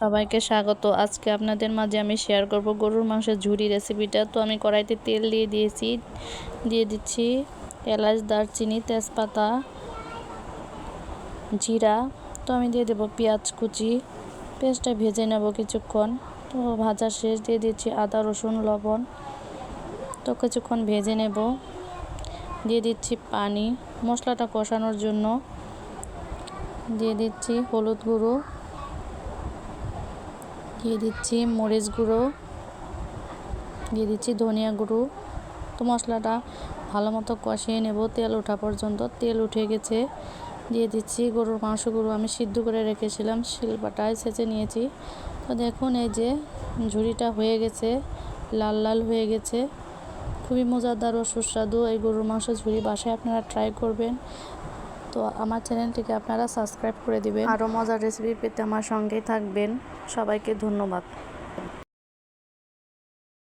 সবাইকে স্বাগত। আজকে আপনাদের মাঝে আমি শেয়ার করব গরুর মাংসের ঝুড়ি রেসিপিটা তো আমি কড়াইতে তেল দিয়ে দিয়েছি। দিয়ে দিচ্ছি এলাচ, দারচিনি, তেজপাতা, জিরা। তো আমি দিয়ে দেবো পেঁয়াজ কুচি। পেঁয়াজটা ভেজে নেব কিছুক্ষণ। তো ভাজা শেষ। দিয়ে দিচ্ছি আদা, রসুন, লবণ। তো কিছুক্ষণ ভেজে নেব। দিয়ে দিচ্ছি পানি, মশলাটা কষানোর জন্য। দিয়ে দিচ্ছি হলুদ গুঁড়ো। দিয়ে দিচ্ছি মরিচ গুঁড়ো, দিয়ে দিচ্ছি ধনিয়া গুঁড়ো। তো মশলাটা ভালো মতো কষিয়ে নেব, তেল ওঠা পর্যন্ত। তেল উঠে গেছে। দিয়ে দিচ্ছি গরুর মাংসগুলো আমি সিদ্ধ করে রেখেছিলাম, শিলপাটায় সেচে নিয়েছি। তো দেখুন এই যে ঝুড়িটা হয়ে গেছে, লাল লাল হয়ে গেছে। খুবই মজাদার ও সুস্বাদু এই গরুর মাংস ঝুড়ি বাসায় আপনারা ট্রাই করবেন। তো আমার চ্যানেলটিকে আপনারা সাবস্ক্রাইব করে দিবেন। আরও মজার রেসিপি পেতে আমার সঙ্গেই থাকবেন। সবাইকে ধন্যবাদ।